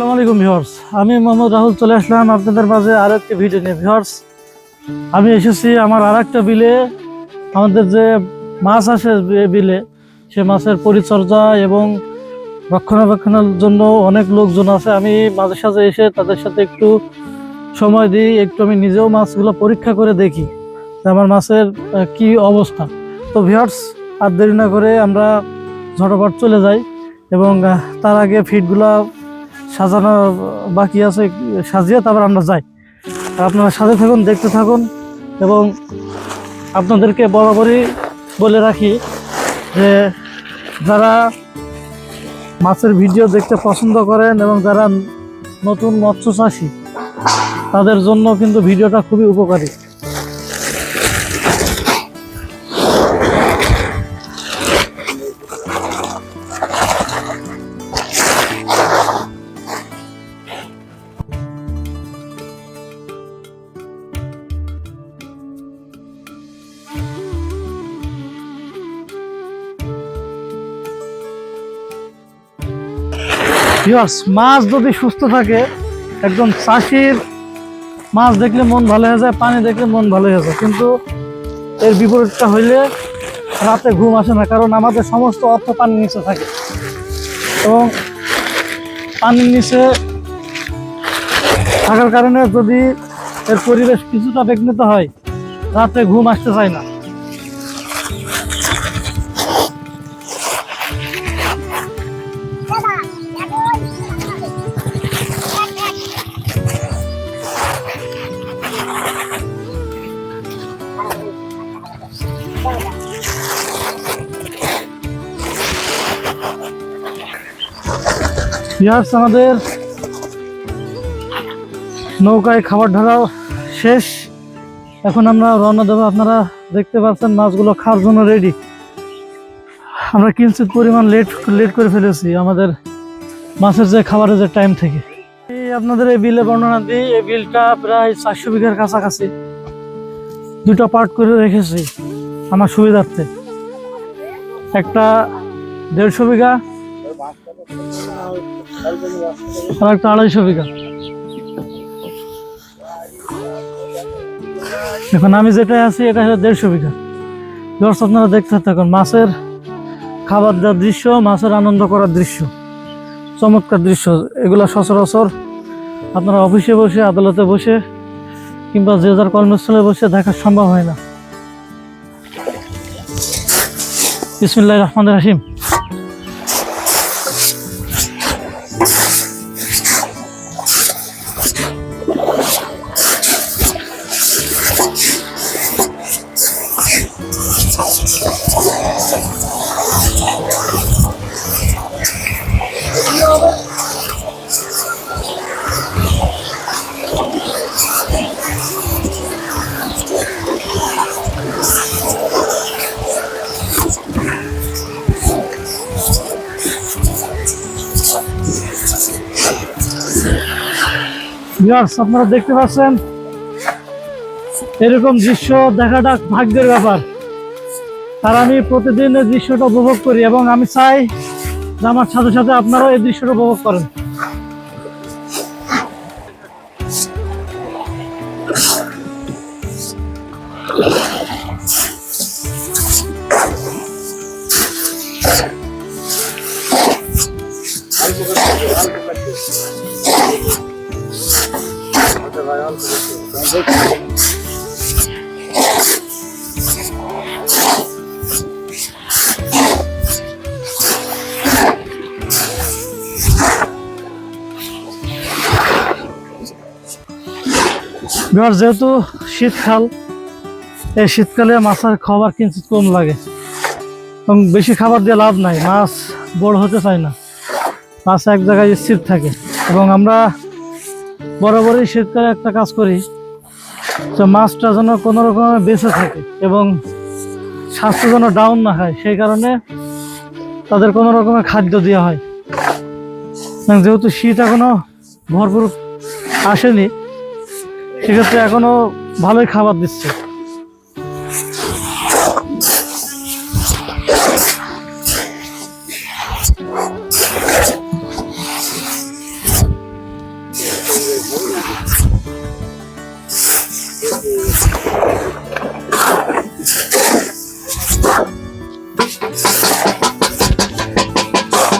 আসসালামু আলাইকুম, ভিউয়ার্স। আমি মোহাম্মদ রাহুল চলে আসলাম আপনাদের মাঝে আরও একটি ভিডিও নিয়ে, ভিউয়ার্স। আমি এসেছি আমার আর একটা বিলে। আমাদের যে মাছ আসে বিলে, সে মাছের পরিচর্যা এবং রক্ষণাবেক্ষণের জন্য অনেক লোকজন আছে। আমি মাঝে সাঝে এসে তাদের সাথে একটু সময় দিই, একটু আমি নিজেও মাছগুলো পরীক্ষা করে দেখি যে আমার মাছের কি অবস্থা। তো, ভিউয়ার্স, আর দেরি না করে আমরা ঝটপট চলে যাই এবং তার আগে ফিডগুলা সাজানো বাকি আছে, সাজিয়ে তারপর আমরা যাই। আপনারা সাথে থাকুন, দেখতে থাকুন এবং আপনাদেরকে বরাবরই বলে রাখি যে যারা মাছের ভিডিও দেখতে পছন্দ করেন এবং যারা নতুন মৎস্য চাষি তাদের জন্য কিন্তু ভিডিওটা খুবই উপকারী। মাছ যদি সুস্থ থাকে, একদম চাষির মাছ দেখলে মন ভালো হয়ে যায়, পানি দেখলে মন ভালো হয়ে যায়। কিন্তু এর বিপরীতটা হইলে রাতে ঘুম আসে না, কারণ আমাদের সমস্ত অর্থ পানির নিচে থাকে। এবং পানির নিচে থাকার কারণে যদি এর পরিবেশ কিছুটা বিঘ্নিত হয়, রাতে ঘুম আসতে চায় না। ইয়ার্স আমাদের নৌকায় খাবার ঢালা শেষ। এখন আমরা রওনা দেবো। আপনারা দেখতে পাচ্ছেন মাছগুলো খাওয়ার জন্য রেডি আমরা কিঞ্চিত পরিমাণ লেট লেট করে ফেলেছি আমাদের মাছের যে খাবারের যে টাইম থেকে। এই আপনাদের এই বিলে বর্ণনা দিই, এই বিলটা প্রায় চারশো বিঘার কাছাকাছি। দুটো পার্ট করে রেখেছি আমার সুবিধার্থে। একটা দেড়শো বিঘা। আর একটা আড়াইশো বিঘা। এখন আমি যেটা আছি এটা হলো দেড়শো বিঘা। দর্শক আপনারা দেখতে থাকুন, মাছের খাবার দেওয়ার দৃশ্য, মাছের আনন্দ করার দৃশ্য, চমৎকার দৃশ্য। এগুলো সচরাচর আপনারা অফিসে বসে, আদালতে বসে, কিংবা যে যার কর্মস্থলে বসে দেখা সম্ভব হয় না। বিসমুল্লাহ রহমান রাহিম। ভিউয়ার্স আপনারা দেখতে পাচ্ছেন? এরকম দৃশ্য দেখাটা ভাগ্যের ব্যাপার। আর আমি প্রতিদিন এই দৃশ্যটা উপভোগ করি এবং আমি চাই যে আমার সাথে সাথে আপনারাও এই দৃশ্যটা উপভোগ করেন। এবার যেহেতু শীতকাল, এই শীতকালে মাছের খাবার কিঞ্চিত কম লাগে। এবং বেশি খাবার দিয়ে লাভ নাই, মাছ বড় হতে চায় না। মাছ এক জায়গায় স্থির থাকে। এবং আমরা বরাবরই শীতকালে একটা কাজ করি যে মাছটা যেন কোনো রকমে বেঁচে থাকে এবং স্বাস্থ্য যেন ডাউন না হয়, সেই কারণে তাদের কোনো রকমের খাদ্য দেওয়া হয়। যেহেতু শীত এখনও ভরপুর আসেনি সেক্ষেত্রে এখনও ভালোই খাবার দিচ্ছে।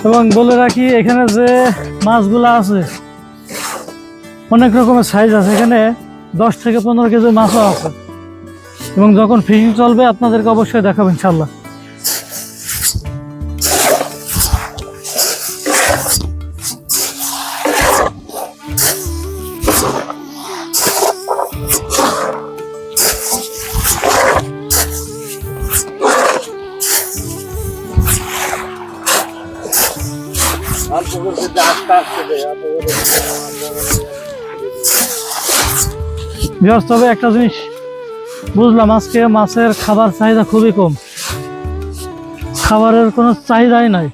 এবং বলে রাখি, এখানে যে মাছগুলো আছে, অনেক রকমের সাইজ আছে। এখানে দশ থেকে পনেরো কেজি মাছও আছে। এবং যখন ফিশিং চলবে আপনাদেরকে অবশ্যই দেখাবো ইনশাল্লাহ। বিহস তবে একটা জিনিস বুঝলাম, আজকে মাছের খাবার চাহিদা খুবই কম। খাবারের কোনো চাহিদাই নাই।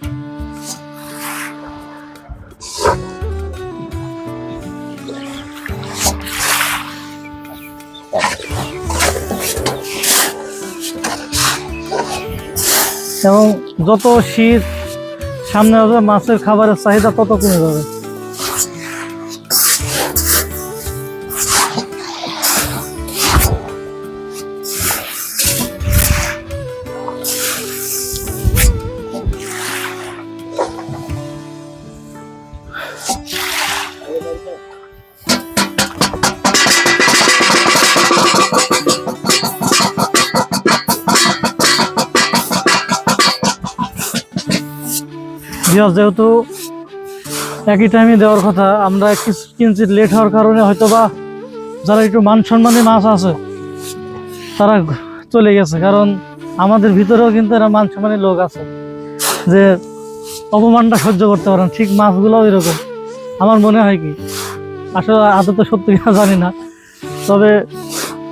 এবং যত শীত সামনে হবে মাছের খাবারের চাহিদা তত কমে যাবে। বিয়াস যেহেতু একই টাইমে দেওয়ার কথা, আমরা কিঞ্চিত লেট হওয়ার কারণে হয়তো বা যারা একটু মান সম্মানী মাছ আছে, তারা চলে গেছে। কারণ আমাদের ভিতরেও কিন্তু এরা মান সম্মানী লোক আছে, যে অপমানটা সহ্য করতে পারেন ঠিক মাছগুলোও এরকম। আমার মনে হয় কি, আসলে আদতে সত্যি কিনা জানি না। তবে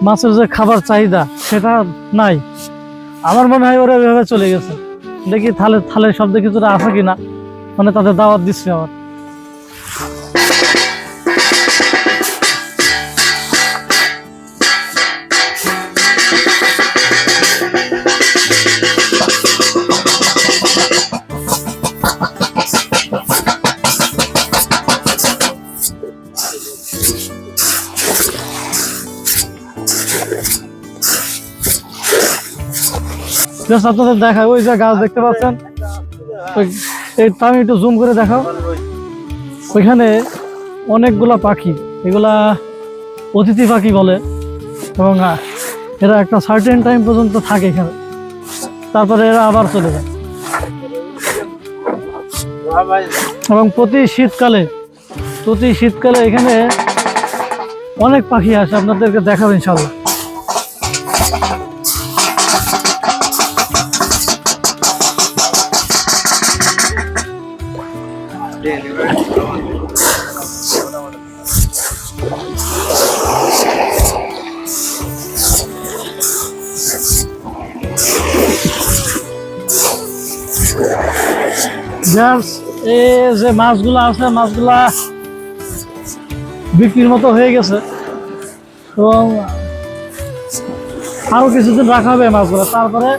মাছের যে খাবার চাহিদা, সেটা নাই। আমার মনে হয় ওরা এভাবে চলে গেছে। দেখি থালে থালের শব্দ কিছুটা আছে কিনা। মানে তাদের দাওয়াত দিচ্ছে আমার। আপনাদের দেখায় ওই যে গাছ দেখতে পাচ্ছেন? এই আমি একটু জুম করে দেখাও। ওইখানে অনেকগুলা পাখি, এগুলা অতিথি পাখি বলে। এবং এরা একটা সার্টেন টাইম পর্যন্ত থাকে এখানে। তারপরে এরা আবার চলে যায়। এবং প্রতি শীতকালে প্রতি শীতকালে এখানে অনেক পাখি আসে। আপনাদেরকে দেখাবেন ইনশাল্লাহ Just এই যে মাছগুলো আছে, মাছগুলা বিক্রির মতো হয়ে গেছে। এবং আরও কিছুদিন রাখা হবে মাছগুলো। তারপরে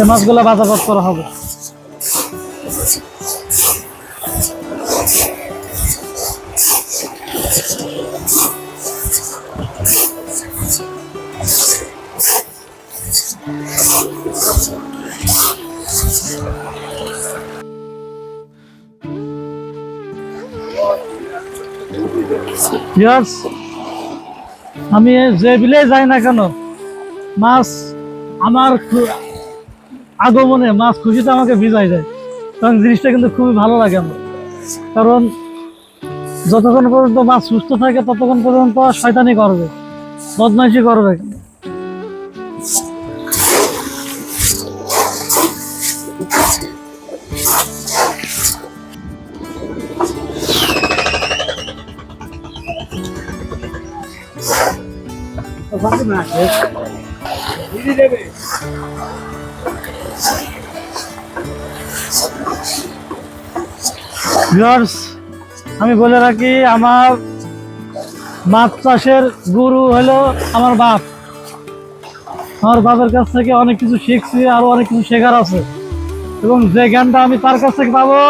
এই মাছগুলো বাজারজাত করা হবে। আমি যে বিলে যাই না কেন, মাছ আমার আগমনে মাছ খুশিতে আমাকে ভিজাই যায় কারণ জিনিসটা কিন্তু খুবই ভালো লাগে আমার। কারণ যতক্ষণ পর্যন্ত মাছ সুস্থ থাকে, ততক্ষণ পর্যন্ত শয়তানি করবে, বদমাইশি করবে। আমি বলে রাখি, আমার মাছ চাষের গুরু হলো আমার বাপ। আমার বাবার কাছ থেকে অনেক কিছু শিখছি, আরও অনেক কিছু শেখার আছে। এবং যে জ্ঞানটা আমি তার কাছ থেকে পাবো,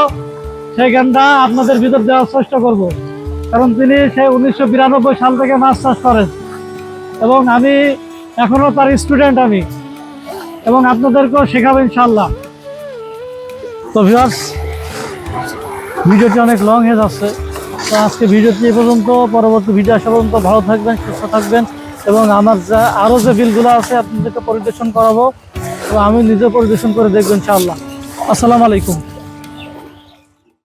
সেই জ্ঞানটা আপনাদের ভিতর দেওয়ার চেষ্টা করব। কারণ তিনি সেই উনিশশো বিরানব্বই সাল থেকে মাছ চাষ করেন। এবং আমি এখনও তার স্টুডেন্ট আমি। এবং আপনাদেরকেও শেখাবো ইনশাল্লাহ তো ভিউয়ার্স ভিডিওটি অনেক লং হয়ে যাচ্ছে। তো আজকে ভিডিওটি এই পর্যন্ত, পরবর্তী ভিডিও আসা পর্যন্ত ভালো থাকবেন, সুস্থ থাকবেন এবং আমার যা, আরও যে বিলগুলো আছে আপনাদেরকে পরিদর্শন করাবো এবং আমি নিজে পরিদর্শন করে দেখবেন ইনশাআল্লাহ। আসসালামু আলাইকুম।